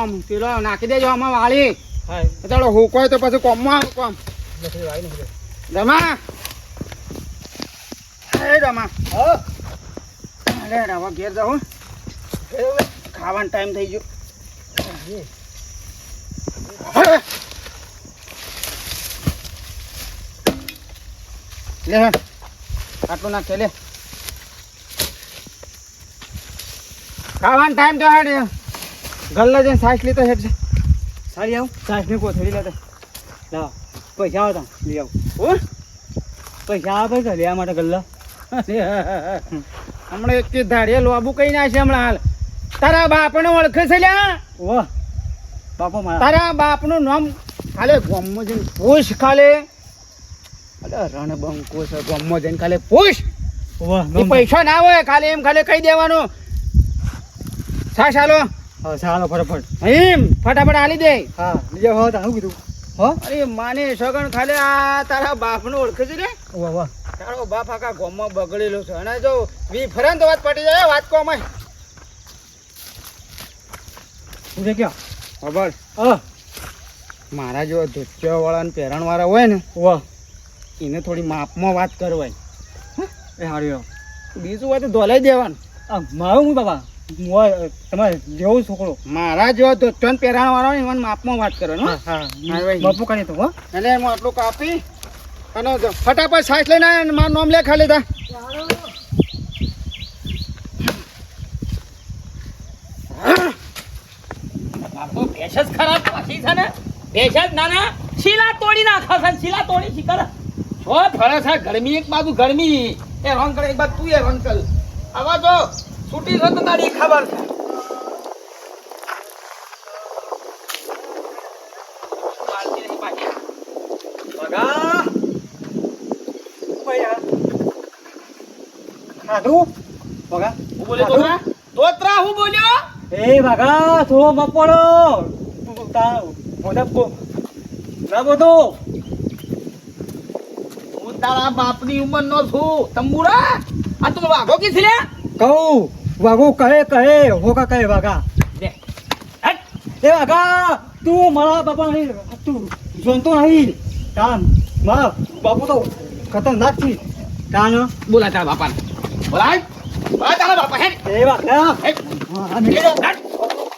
આમ પેલો નાખી દેજો આમાં વાળી. હા. ચાલો હુકોય તો પછી કોમમાં આવે કોમ. રમા. અરે રમા. અરે રમા ઘેર જાઉં ખાવાનો ટાઈમ થઈ ગયો. લે આટલું નાખે લે. ખાવાનો ટાઈમ તો હેડ. ગલ્લા જઈને સાસ લીધો હેઠ છે. સારી આવું. સાસની કોથળી લેતા. લાવ પૈસા આવો તા લઈ આવું. ઓ પૈસા આવે કે લેવા માટે ગલ્લા. હમણાં એક ધાડીએ લોબુ કઈ ના છે હમણાં હાલ. તારા બાપને ઓળખે છે લ્યા? વાહ બાપો મારા. તારા બાપનું નામ ખાલે ગોમમાં જઈને પૂછ ખાલે. અલે રણબંકો છે ગોમમાં જઈને ખાલે પૂછ વાહ પૈસા ના હોય ખાલી એમ ખાલે કહી દેવાનું. સાસ ચાલો હા ચાલો ફટાફટ. એમ ફટાફટ આલી દે. હા બીજા હા કીધું. હો? અરે માને સગણ ખાલે આ તારા બાપને ઓળખે છે રે? વાહ વાહ. તારો બાપ આખા ગોમમાં બગડેલો છે. અને જો વી ફરે તો વાત પડી જાય વાત કોમાં હું છે ક્યાં? ખબર? હા. મારા જેવા ધોતિયા વાળા ને પહેરણ વાળા હોય ને વાહ. એને થોડી માપમાં વાત કરવાય. એ હારી બીજું હોય તો ધોલાઈ દેવાનું. મારું હું બાબા તમારે જેવો છોકરો. મારા જેવા ધોતિયા ને પહેરણ હોય ને એને માપમાં વાત કરવાની હો. હા હા, ભાઈ. બાપુ કરી તો એટલે એમાં આટલું કાપી અને ફટાફટ સાસ લઈને આય અને મારું નામ લે ખાલી તા. બાપુ ભેસ જ ખરાબ પાછી છે ને? ભેસ જ નાના શીલા તોડી નાખે છે ને શીલા તોડી શીખર છો ફરે ગરમી એક બાજુ ગરમી. એ કરે એક બાજુ તું એ કર. આવા જો. છૂટી છે તો તારી ખબર છે. હું બોલ્યો તોતરા? તોતરા હું બોલ્યો? બગા થોડો મપડો. તું તા મોઢા બો ના તારા બાપની ઉંમરનો છું. તંબુરા આ તું વાઘો કી છે કહું વાગો કહે કહે હોકા કહે હટ. એ વાગા તું મારા બાપા નહીં તું જોનતો નહીં. કાન મારા બાપુ તો ખતરનાક છે. કાન બોલા તારા બાપા બોલાય બોલા તારા બાપા હે. એ હટ.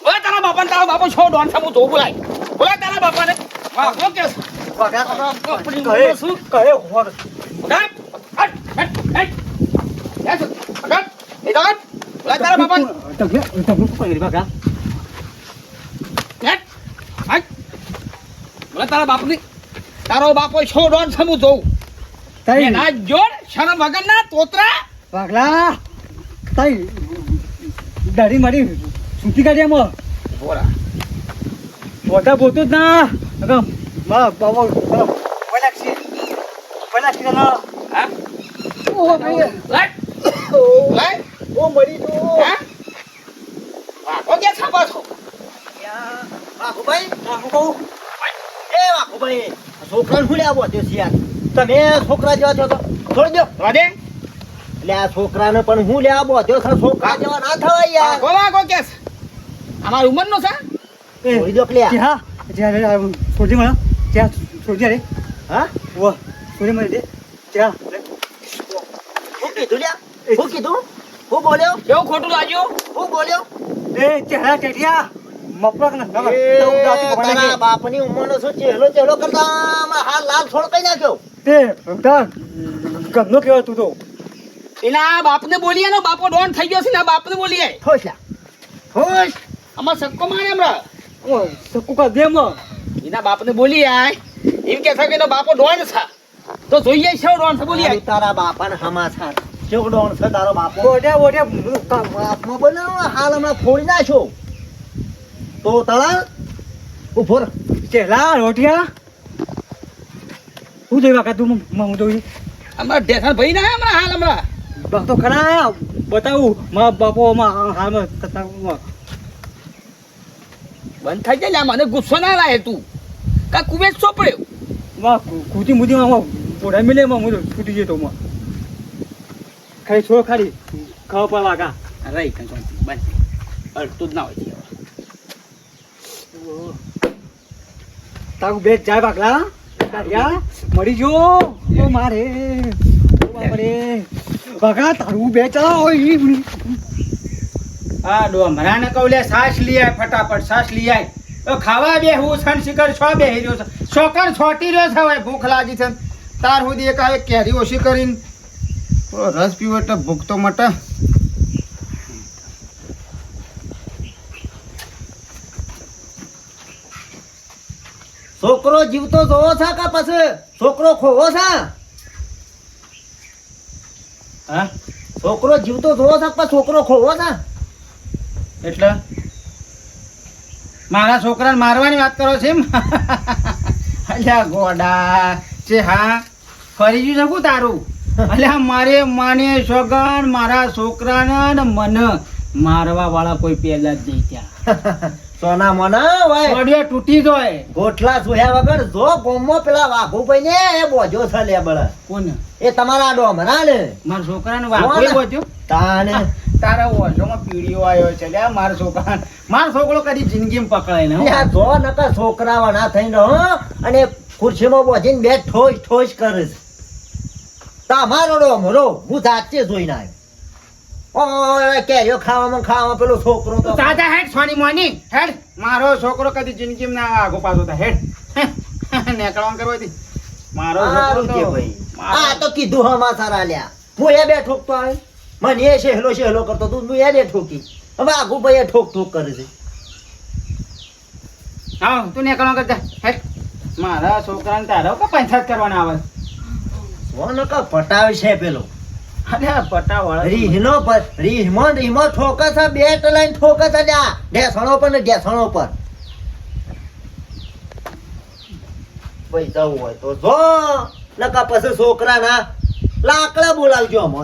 બોલાય તારા બાપાને તારો બાપો છો ડોન છે હું તો બોલાય બોલા તારા બાપાને. હું કે? વાગા કહે ઉંમરનો કહે હોર હટ, હટ, હટ. એ હટ. બોલાય તારા બાપાને તમે તમે પડી વાગા હેટ. હટ. બોલાય તારા બાપની તારો બાપો છો ડોન હું જોઉં તઈ એના જોડ શરમ વગરના તોતરા વાગલા તઈ દાઢી મારી સૂકી કાઢી આમાં બોલા બોતા બોતું જ ના અગમ મા બાબા પહેલા છે ના હા ઓહો ભાઈ લાય લાય ઓ મરી જો હા? વાઘો કે છાપા છો વાઘુભાઈ હું? કહું એ વાઘુભાઈ છોકરાને શું લેવા બોત્યો છે યાર તમે છોકરા જેવા છો તો છોડી દો વાદે એટલે આ છોકરાને પણ હું લેવા બોત્યો છે છોકરા જેવા ના થવાય યાર વાઘો વાઘો કે અમારી ઉંમરનો છે છોડી દો કે હા જ્યાં છોડી મળે ત્યાં છોડી રે હા વાહ છોડી મળી દે ત્યાં શું કીધું લ્યા? શું કીધું? હું બોલ્યો? કેવું ખોટું લાગ્યું? હું બોલ્યો? એ ચહેરા ચેટિયા ના તારા બાપની ઉંમરનો શું ચહેલો કરતા લાલ છોડ કઈ નાખ્યો? તે ગંદો કેવો તું તો. એના બાપને બોલીએ ને બાપો ડોન થઈ ગયો છે ને બાપને બોલીએ. લ્યા ખુશ. આમાં સક્કો મારે હમણાં? ઓ સકુ કા દેમ એના બાપને બોલી આય. એમ કે છે કે એનો બાપો ડોન છે. તો જોઈએ છે ડોન છે બોલી તારું તારા બાપાને હમાસાર ચેવડોણ છે તારો બાપો. ઓડે ઓડે બાપમાં બોલે હાલ હમણાં ફોડી નાખ્યો તો તળા ઊભો રહે. ચેલા રોટિયા. હું જોઈ વાકા તું હું જોઈ અમારા ઢેસણ ભાઈ ના હમણાં હાલ હમણાં? બા તો ખરા બતાવું મારા બાપો માં હાલમાં બંધ થઈ જાય મને ગુસ્સો ના લાય તું. કા કુવેત ચોપડ્યો વાહ કુતી મુદી માં પોડા મિલે માં હું છૂટી જતો માં ખાલી છો ખાલી. ખાવ પર વાગા રહી કંઈ બસ. અડતું જ ના હોય તારું બેટ જાય ભાગલા મળી મરી જો. ઓ મારે. ઓ બાપરે. ભાગા તારું બે હોય ઈ આ ડોમરાને કહું લે સાસ લઈ આય ફટાફટ સાસ લઈ આય. તો ખાવા બે હું સન શિખર છો બે હેર્યો છે. છોકર છોટી રહ્યો છે ભૂખ લાગી છે. તાર સુધી એક કેરી ઓછી કરીને રસ પીવો એટલે ભૂખ તો મટે. છોકરો જીવતો જોવો છે કે પછી છોકરો ખોવો છે? હા? છોકરો જીવતો જોવો છે પછી છોકરો ખોવો છે? એટલે? મારા છોકરાને મારવાની વાત કરો છે એમ? અલ્યા ગોડા છે હા ફરી ગયું શકું તારું? અલ્યા મારે માને સોગન મારા છોકરાને ને મને મારવા વાળા કોઈ પેલા જ નહીં ત્યાં સોના મના ભાઈ. ઓડિયો તૂટી જોય. ગોઠલા જોયા વગર જો ગોમો પેલા વાઘુભાઈ ને એ બોજો છે લે બળ કોણ એ તમારા ડોમરા ને મારા છોકરાને વાગોય બોજો તાને. તારા ઓઢોમાં પીડીઓ આવ્યો છે લે મારા છોકરા મારો છોકરો કદી જિંદગીમાં પકડાય ને જો નકર છોકરા ના થઈ રહો અને ખુરશીમાં બોજીને બે ઠોસ ઠોસ કરે છે. તમારો ડોમરો હું સાચે જોઈને આવ્યો ઓય કેરીઓ ખાવામાં ખાવામાં પેલો છોકરો તો દાદા હેડ સોની મોની હેડ. મારો છોકરો કદી જિંદગીમાં ના આગો પાછો હેડ. નેકળવાનું કરવા હતી મારો છોકરો તો ભાઈ. આ તો કીધું હમા સારા લ્યા હું એ બે ઠોકતો આવે મને એ સહેલો સહેલો કરતો તું હું એને ઠોકી. હવે આગુ ભાઈ ઠોક ઠોક કરે છે. હા તું નેકળવાનું કરતા. હેડ. મારા છોકરાને તારો કે પંચાયત કરવાના આવે. સોનો કા પટાવે છે પેલો? અરે પટા વાળા રીહનો પર રીહમો રીહમો ઠોકે બે ટલાઈન લઈને ઠોકે છે લ્યા ઢેસણો પર ને ઢેસણો પર. ભાઈ જવું હોય તો જો નકા પછી છોકરા લાકડા બોલાવજો અમો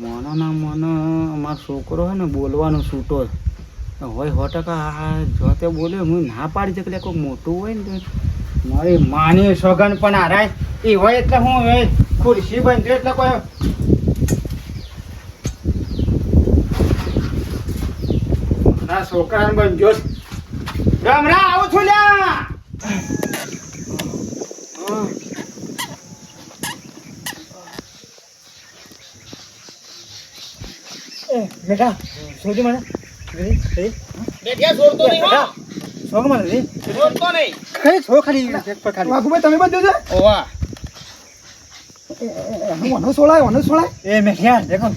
મોનો ના મોનો અમારો છોકરો હે ને બોલવાનો છૂટો હોય સો ટકા આ જોતે બોલ્યો હું ના પાડી શકે કોઈ મોટું હોય ને તો. મારી માની સોગન પણ હારાય એ હોય એટલે હું એ ખુરશી બનજો એટલે કોઈ ના છોકરાને બનજો ગમરા આવું છું લ્યા. બેટા શોધી મને. બેઠિયા છોડતો નહીં હો. શોખ મને છોડતો નહીં. કઈ છો ખાલી. તમે બંધ્યો છે? ઓવા. ઓનો સોળાય ઓનો સોળાય. એ મેઠિયા દેખો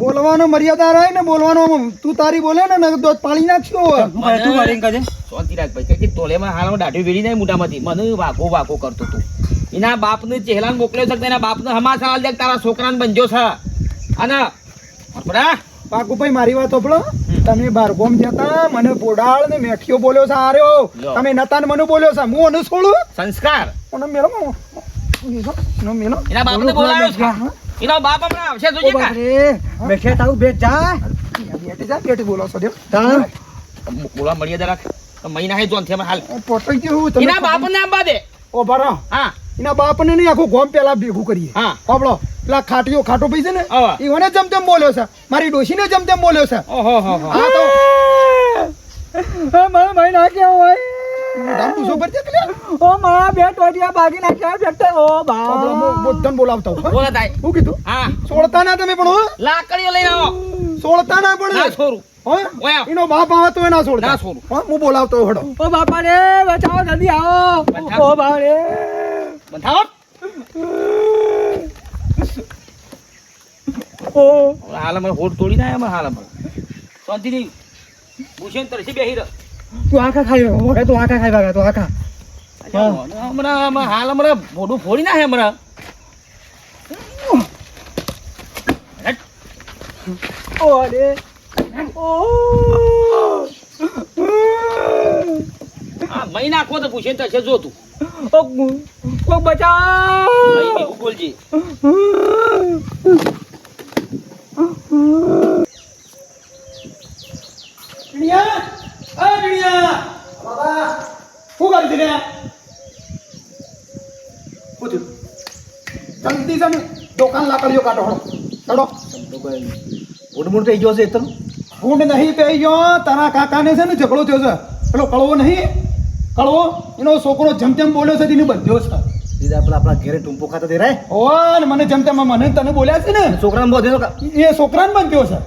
બોલવાનો મર્યાદા રહે ને બોલવાનો તું તારી બોલે ને ને તો પાળી નાખ્યો તું કરે તું મારી રાખ ભાઈ કે તોલેમાં હાલમાં દાઢી વેડી નહીં મોટામાંથી મને વાઘો વાઘો કરતો તું. એના બાપને ચહેલાને મોકલ્યો છે એના બાપને હમાસા હાલ દે છોકરા તારા છોકરાને બંજો છે. અને બરા પાકુભાઈ મારી વાત સાંભળો. તમે બાર ગોમ જતા મને બોડાળ ને મેઠિયો બોલ્યો છે આર્યો તમે નતા ને મને બોલ્યો છે. હું અનુસોળું? છોડું સંસ્કાર. ઓનો મેલો નો મેલો એના બાપને બોલાવ્યો છે? એનો બાપ હમણાં આવશે જોજે કા જા. જા તાર મહિના હે. જોન થયા હાલ. પોટઈ કેવું તમે એના બાપને આંબા દે. ઓ ભરો હા. એના બાપને નહીં આખું ગોમ પેલા ભેગું કરીએ. હા. પાપડો પેલા ખાટીઓ ખાટો પૈસે ને હા. ઈવને જમ તેમ બોલ્યો છે. મારી ડોશીને જમ તેમ બોલ્યો છે. ઓહો હો હો. હા તો. મારા ભાઈ નાખ્યા હોય. દામ પૂછો છે કે ઓ મારા બેટ વાડિયા ભાગી નાખ્યા બેટ ઓ બા બોધન બોલાવતા બોલા તાય શું કીધું? હા. સોળતા ના તમે પણ હો. લાકડીઓ લઈને આવો. સોળતા ના ના છોરું એનો બાપ આવે તો એના સોળતા. ના છોડું. હું બોલાવતો હડો. ઓ બાપા રે બચાવો જલ્દી આવો. ઓ બા રે બંધાવો ઓ. હાલ અમારે હોટ તોડી ના હાલ અમારે. શાંતિ નહીં ભૂષણ તરસી બેહી રહ્યો તું આખા ખાઈ વગર તું આખા ખાઈ વગર તું આખા. હમણાં હાલ હમણાં મોઢું ફોડી ના હમણાં. ઓ રે ઓ. હા મહી નાખો તો ભૂષણ તરસે જો તું. ઓ બચાવ બોલજે શું કરી દીધે પૂછ્યું જલ્દી છે ને દુકાન લાકડીઓ કાઢો હળો ચડો મોટું થઈ ગયો છે તો ગુંડ નહીં થઈ ગયો. તારા કાકાને છે ને ઝઘડો થયો છે. પેલો કળવો નહીં. કળવો એનો છોકરો જેમ તેમ બોલ્યો છે તેને બંધ્યો છે. દીદા પેલા આપણા ઘેરે ટૂંપો ખાતા દે રે. ને મને જેમ તેમ મને તને બોલ્યા છે ને? છોકરાને બોધેલો કા? એ છોકરાને બંધ્યો છે.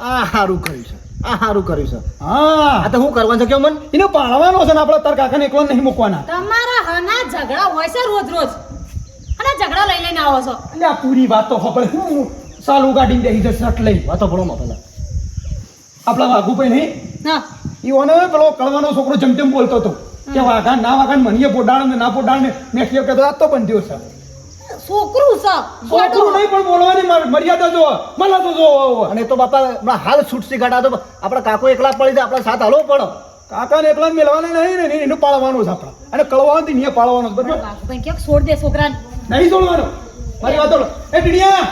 આ સારું કર્યું છે. આ સારું કર્યું છે. હા. આ તો હું કરવાનું છે કેવું મન? એને પાળવાનો છે ને આપણે તાર કાકાને એકલો નહીં મૂકવાના. તમારા હના ઝઘડા હોય છે રોજ રોજ. અને ઝઘડા લઈ લઈને આવો છો. એટલે આ પૂરી વાત તો ખબર હું? સાલું ગાડીને દઈ જશે શર્ટ લઈ. વાતો ભણો માં પેલા આપણા વાઘુભાઈ નહીં? હા ઈઓને પેલો કળવાનો છોકરો જેમ તેમ બોલતો હતો. કે વાઘા ના વાઘા મનીએ પોડાણ ને ના પોડાણ ને મેં કહ્યું કે આ તો બંધ્યો છે. છોકરું છે. છોકરું નહીં પણ બોલવાની મર્યાદા જો મને તો જો અને તો બાપા હમણાં હાલ છૂટસી ગાડા તો આપણા કાકો એકલા પડી જાય આપણા સાથ હાલો પડો. કાકાને એકલા મેળવાના નહીં ને એનું પાળવાનું છે આપણે. અને કળવાનું નહીં પાળવાનું છે બરાબર? ક્યાંક છોડ દે છોકરાને. નહીં છોડવાનો મારી વાત. એ ટીડિયા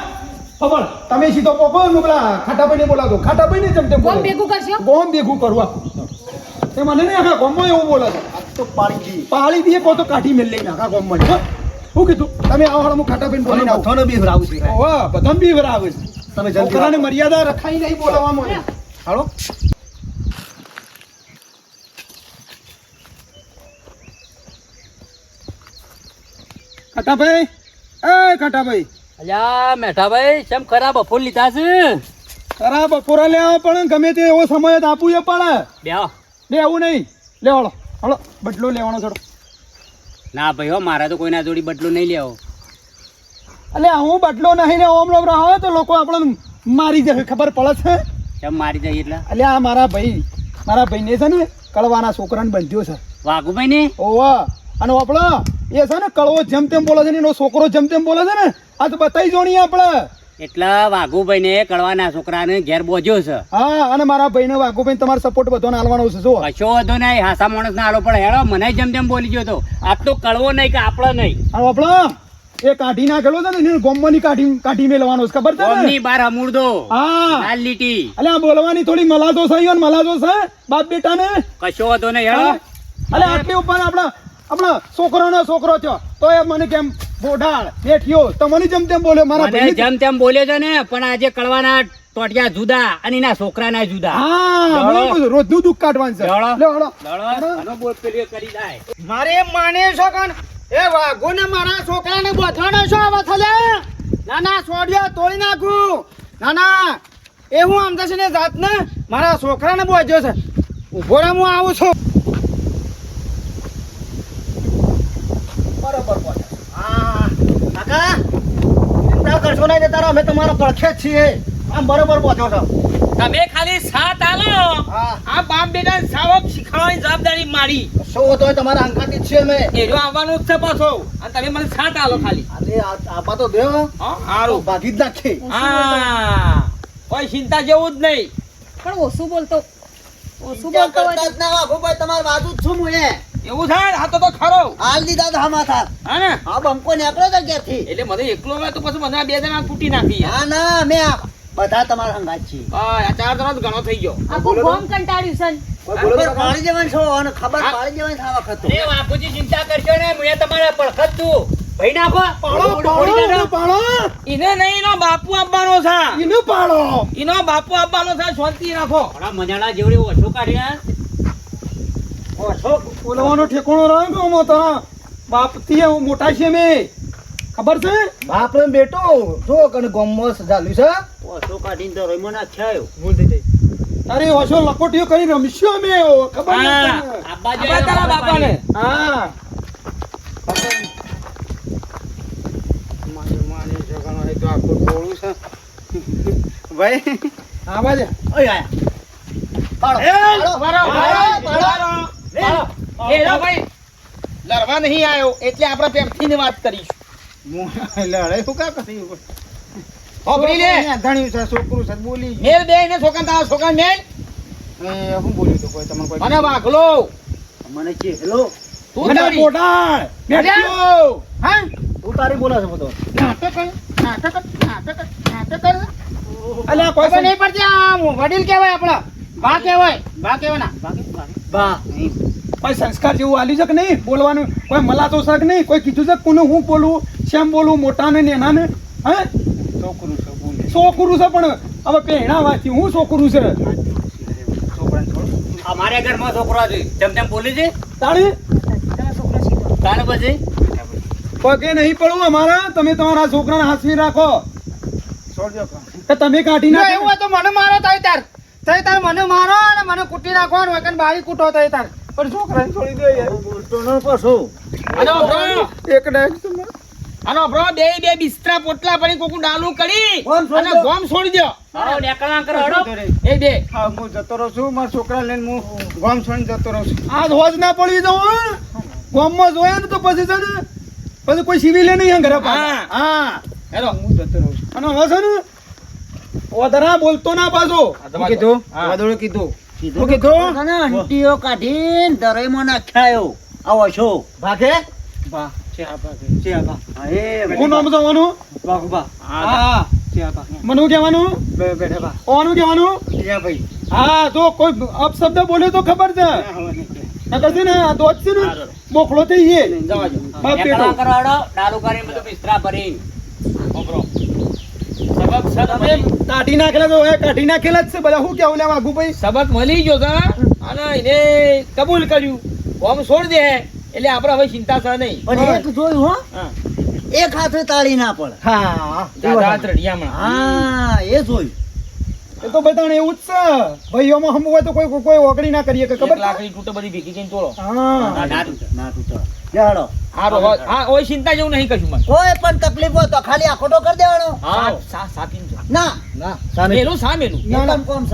ખબર? તમે સીધો પોકો ને પેલા ખાટાભાઈને બોલાવતો ખાટાભાઈને જેમ તેમ બોલાવતો. ભેગું કરશો? ગોમ ભેગું કરવા એ મને નહીં આખા ગોમમાં એવું બોલા છે. તો પાળી પાળી દીએ પોતો તો કાઢી મેલ લઈને આખા ગોમમાં હો? શું કીધું તમે આવો હાલ હું ખાટાભાઈ બોલીને નાખો ને બી ભરાવું છે. ઓવા બધાને બી વરાવે છે. તમે જલ્દી મર્યાદા રખાઈ નહીં બોલાવવામાં. હાલો. ખાટાભાઈ? એ ખટાભાઈ. અલ્યા મેઠાભાઈ કેમ ખરા બફોર લીધા છે? ખરા બપોરા લેવા પણ ગમે તે એવો સમય આપવું એ પડે. બે બે આવું નહીં. લેવાળો હળો બદલો લેવાનો છોડો. ના ભાઈ હો મારા તો કોઈના જોડી બદલો નહીં લેવો. અલે હું બદલો નહીં લેવો લોબરા આવે તો લોકો આપણને મારી જશે ખબર પડે છે? કેમ મારી જાય એટલે? અલે આ મારા ભાઈ મારા ભાઈને છે ને કળવાના છોકરાને બંધ્યો છે. વાઘુભાઈ ને ઓવા અને આપણો એ છે ને કળવો જેમ તેમ બોલે છે ને એનો છોકરો જેમ તેમ બોલે છે ને આ તો બતાવી જોણી આપણે. એટલે વાઘુભાઈ ને કડવાના છોકરાને ઘેર બોજ્યો છે. હા અને મારા ભાઈને વાઘુભાઈ તમારો સપોર્ટ બધો હાલવાનો છે જો કશો વધો નહીં હાસા માણસ ના આલો પણ હેડો મને જેમ તેમ બોલી ગયો તો. આ તો કડવો નહીં કે આપણો નહીં. અને આપણો એ કાઢી નાખેલો છે ને એને ગોમવાની કાઢી કાઢી મેળવાનો છે ખબર છે ગોમની બાર અમૂળદો હા. લાલ લીટી. અલે આ બોલવાની થોડી મલાજો છે ઈવન મલાજો છે બાપ બેટાને. કશો વધો નહીં હેડો. અલે આટલી ઉપર આપણા આપણા છોકરાનો છોકરો થયો. તો એ મને કેમ બોઢાળ? બેઠ્યો તમને જેમ તેમ બોલ્યો મારા મને ભાઈ જેમ તેમ બોલ્યો છે ને પણ આજે કડવાના ટોટિયા જુદા અને એના છોકરાના જુદા. હા રોજનું દુઃખ કાઢવાનું છે. લે, હળો. બોલ પેલી કરી જાય મારે માને છો કણ એ વાઘો ને મારા છોકરાને બોથવાનો છો હવે થલે ના ના છોડ્યો તોડી નાખું. ના ના એ હું આમ થશે ને જાત ને મારા છોકરાને બોજ્યો છે. ઊભો રે હું આવું છું. બરોબર બોલે. હા કાકા ચિંતા કરશો નહીં ને તારા અમે તમારા પડખે જ છીએ. આમ બરોબર પહોંચો છો. તમે ખાલી સાથ આલો. આ બાપ બેટા સાવક શીખવાની જવાબદારી મારી. શું હતો તમારા અંકાતી છે છીએ એરો આવવાનું છે પાછો. અને તમે મને સાથ આલો ખાલી. અરે આ- આપા તો દેવો હા. સારું ભાગી જ નાખી. હા. કોઈ ચિંતા જેવું જ નહીં. પણ ઓછું બોલતો. ઓછું બોલતો જ ના વાઘુભાઈ તમારી બાજુ જ છું હું એ એવું થાય? આ તો તો ખરો. હાલ દીધા તો હામાં થાર હા ને? હા બંકો નીકળ્યો તો ક્યાંથી? એટલે મને એકલો હોય તો પછી મને બે જણા ફૂટી નાખી. હા ના મેં બધા તમારા અંગાત છે હા, આ ચાર જણા તો ઘણો થઈ ગયો. આખું ગોમ કંટાળ્યું છે. ને. ખબર પાડી દેવાની છો અને ખબર હા. પાડી દેવાની છે આ વખત તો. બાપુજી ચિંતા કરશો ને હું તમારા પડખત છું. ભાઈ નાખો. પાડો પાડો પાડો ઇને નહીં નો બાપુ આપવાનો છે. એને પાડો. ઇનો બાપુ આપવાનો છે શાંતિ રાખો. થોડા મજાડા જેવડી ઓછો કાઢ્યા. બોલવાનો ઠેકોણો રહ્યો આમાં તારા બાપથી મોટા છે મે ખબર છે? બાપ રે બેટો જો કને ગોમમાં સજાલ્યું છે? ઓછો કાઢીને તો રમ્યો ના છાયો ભૂલ થઈ ગઈ. તારે ઓછો લકોટીઓ કરી રમશ્યો મે ખબર હા, નથી તને? આબા જોઈએ તારા બાપાને. હા. ભાઈ. બાજે. ઓય આયા. પાડો. એ, પાડો, પાડો, પાડો. લડવા નહીં આવ્યો એટલે આપણે પ્રેમથી વાત કરીશું. લડાઈ શું કા કરી હોભળી લે. ધણ્યું છે છોકરું છે બોલી મેલ બે ને છોકરા તારા છોકરા મેલ. એ હું બોલ્યું તું કોઈ તમને કોઈ અને વાઘલો. મને કે તું તારી. પોટાળ બેઠ્યો હા? તું તારી બોલા છે બધો. નાટક નાટક નાટક નાટક અલ્યા કોઈ નહીં પડતી આમ વડીલ કહેવાય આપણા. બા કહેવાય બા કહેવાય ના બા કોઈ સંસ્કાર જેવું આલ્યું છે કે નહીં? બોલવાનું. કોઈ મલાતો છે કે નહીં? કોઈ કીધું છે કોને હું બોલું? શેમ બોલું? મોટા ને એનાને? હે? છોકરું છે બોલી. છોકરું છે પણ હવે પહેણાવાથી હું છોકરું છે? છોકરાને છોડ અમારે ઘરમાં છોકરો છે. તેમ તેમ બોલી છે. તાળી? તાને પછી? પગે નહીં પડવું અમારા. તમે તમારા છોકરાને હાથવી રાખો. તમે કાઢી ના એવું હોય તો મને મારો થાય તાર. તઈ તાર મને મારો અને મને કુટી નાખો હોય કે બારી કૂટો તઈ તાર. પણ છોકરાને છોડી દો યાર. બોલતો ન પાછો. આનો બ્રો એક તમે આનો બ્રો બે બે બિસ્તરા પોટલા પડી કોકું ડાલું કરી ગોમ છોડી અને ગોમ છોડી દો આવો નેકળા કર હડો. એ બે. હા હું જતો રહું છું મારા છોકરા લઈને હું ગોમ છોડીને જતો રહું છું. આ હોજ ના પડી જવું ગામમાં જોયા ને તો પછી છે ને પછી કોઈ સિવિલે નહીં ઘરે હા. હા. હેલો. હું જતો રહું છું. અને હવે છે ને વધારે બોલતો ના પાછો. કીધું? વાદળો કીધું? હંટીઓ કાઢીને નાખ્યાયો. આવો છો. ભાગે? બા અપશબ્દ બોલે તો ખબર છે. ને આ દોત છે ને બોખલો થઈ જવા બાપ કરીને બધું બિસ્તરા ભરી ઓબરો તમે કાઢી નાખેલા તો કાઢી નાખેલા જ છે બધા. શું કેવું લેવા ભાઈ? સબક મળી ગયો છે અને એને કબૂલ કર્યું. ગોમ છોડી દે એટલે આપણે હવે ચિંતા છે નહીં. પણ એક જોયું હો. એક હાથે તાળી ના પડે. હા. હા એ જોયું. એ તો બધાને એવું જ છે. ભાઈઓમાં હમ હોય તો કોઈ કોઈ ઓગણી ના કરીએ કે ખબર લાકડી તૂટે બધી ભેગી જઈને તોડો. હા. ના, ના તૂટે. ના તૂટે. જાડો હા તો ઓય ચિંતા જેવું નહીં કશું મને. કોઈ પણ તકલીફ હોય તો ખાલી આખોટો કરી દેવાનો. હા. સા- સાકીને. ના. ના. સામે. મેલું સા મેલું. ના, ના. કોમ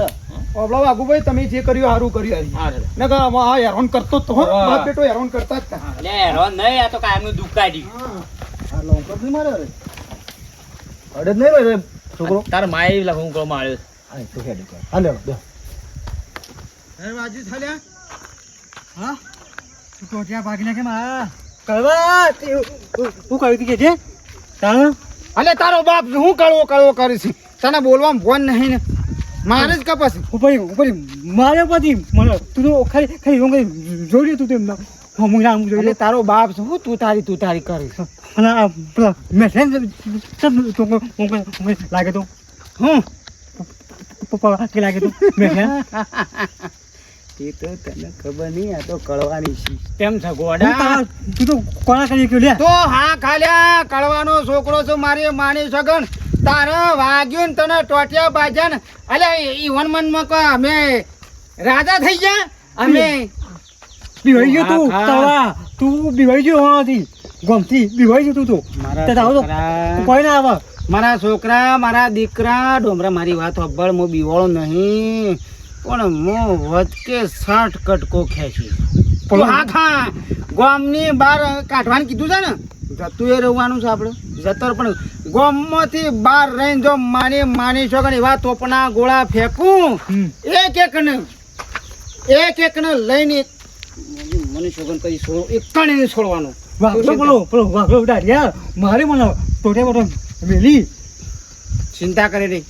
વાઘુભાઈ તમે જે કર્યું સારું કર્યું હા રે. ને કે આ હેરાન કરતો તો હો. બાપ બેટો હેરાન કરતા જ લે હેરો નહીં આ તો કાયમનું દુઃખ કાઢ્યું. આ લોંકર નહીં મારે રે. અડે જ નહીં રે છોકરો? તાર માય લખું કરો માર્યો હા તો હેડે. કર હાલે દો. હા? તું તો ત્યાં ભાગી નાખે માં. કળવા હું કહ્યું કે છે તાણ? તારો બાપ હું કળવો કળવો કરે છે? તને બોલવામાં ફોન નહીં ને. મારે જ કપાસ ઉપરી ઉપરી મારે પછી મને તું તો ખાલી ખાલી હું કઈ જોઈ તું તેમ હું નામ જોઈ તારો બાપ હું તું તારી તું તારી કરીશ અને પેલા મેસેજ લાગે તો? હું? પપ્પા કે લાગે તો? મેસેજ? એ તો તને ખબર નહીં આ તો કળવાની તેમ છે ગોડા. તું તો કોણા કરી ગયો લે. તો હા ખાલ્યા કળવાનો છોકરો છું મારી માની સગન તારે વાગ્યું ને તને ટોટિયા બાજ્યા ને અલે ઈ વન મનમાં કો અમે રાજા થઈ ગયા. અમે બિવાઈ ગયો તું હા, હા. તું બિવાઈ ગયો હોવાથી. ગમતી બિવાઈ ગયો તું તો. મારા કોઈ ના આવે. મારા છોકરા મારા દીકરા ડોમરા મારી વાત હબ્બળ મો બીવાળો નહીં. પણ મો વધકે સાઠ કટકો ખેંચી. પણ- આખા ગોમની બહાર કાઢવાનું કીધું છે ને? જતું એ રહેવાનું છે આપણે. જતર પણ ગોમમાંથી બહાર રહીને જો માની માની છો કે એવા તોપના ગોળા ફેંકું. એક એક ને એક એક ને લઈને મને છોકન કઈ છોડો એક કણી છોડવાનું. વાઘલો બોલો બોલો વાઘલો દાડિયા મારે મને તોડે મોટો વેલી ચિંતા કરી રહી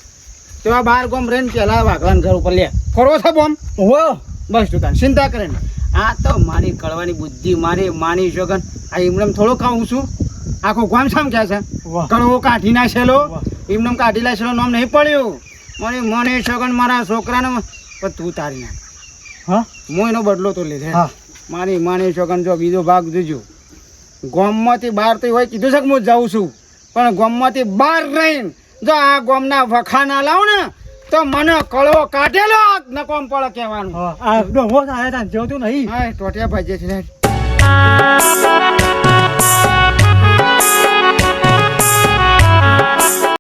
તેવા બાર ગોમ રહીને પેલા વાઘલાન ઘર ઉપર લે. ફરવો છે બોમ? હો બસ તું તાન. ચિંતા કરે ને. આ તો મારી કળવાની બુદ્ધિ મારી માની જોગન. આ એમને થોડો ખાઉં છું. આખો ગામ સામ કે છે? કળવો કાઢી નાખેલો. એમને કાઢી નાખેલો નામ નહીં પડ્યું. મને મને શગન મારા છોકરાને પણ તું તારી નાખ. હા? હું એનો બદલો તો લીધે. હા. મારી માની શગન જો બીજો ભાગ જોજો. ગોમમાંથી બહાર તો હોય કીધું છે કે હું જાઉં છું. પણ ગોમમાંથી બહાર રહીને જો આ ગોમના વખા ના લાવ ને તો મને કળવો કાઢેલો ન કોમ પડે કહેવાનું આ ડોમો આયા તા જેવું નહીં હા ટોટિયા ભાજે છે લે.